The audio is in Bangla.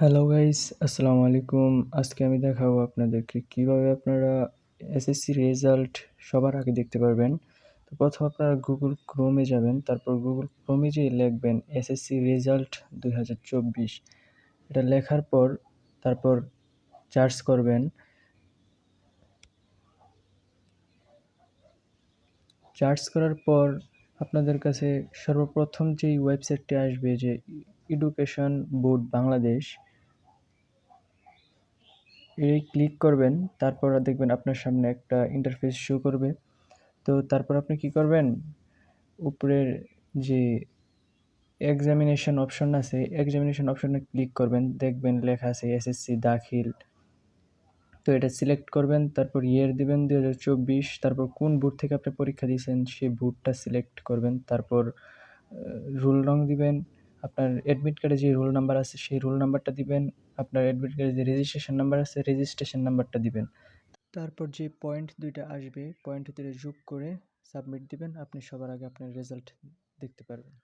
হ্যালো গাইস আসসালামু আলাইকুম আজকে আমি দেখাবো আপনাদেরকে কীভাবে আপনারা এসএসসি রেজাল্ট সবার আগে দেখতে পারবেন। তো প্রথম আপনারা গুগল ক্রোমে যাবেন, তারপর গুগল ক্রোমে যেয়ে লিখবেন এসএসসি রেজাল্ট দু হাজার চব্বিশ। এটা লেখার পর তারপর চার্জ করবেন। চার্জ করার পর আপনাদের কাছে সর্বপ্রথম যেই ওয়েবসাইটটি আসবে, যে এডুকেশন বোর্ড বাংলাদেশ এই ক্লিক করবেন, তারপর দেখবেন আপনার সামনে একটা ইন্টারফেস শো করবে। তো তারপর আপনি কি করবেন? উপরের যে এক্সামিনেশন অপশন আছে এক্সামিনেশন অপশনে ক্লিক করবেন, দেখবেন লেখা আছে এসএসসি দাখিল। তো এটা সিলেক্ট করবেন, তারপর ইয়ার দিবেন দু হাজার চব্বিশ, তারপর কোন বুথ থেকে আপনি পরীক্ষা দিয়েছেন, সেই বুথটা সিলেক্ট করবেন, তারপর রুল রং দিবেন। আপনার অ্যাডমিট কার্ডে যে রোল নাম্বার আছে, সেই রোল নাম্বারটা দিবেন। আপনার অ্যাডমিট কার্ডে যে রেজিস্ট্রেশন নাম্বার আছে রেজিস্ট্রেশন নাম্বারটা দিবেন। তারপর যে পয়েন্ট দুইটা আসবে পয়েন্ট দুইটা যোগ করে সাবমিট দিবেন। আপনি সবার আগে আপনার রেজাল্ট দেখতে পারবেন।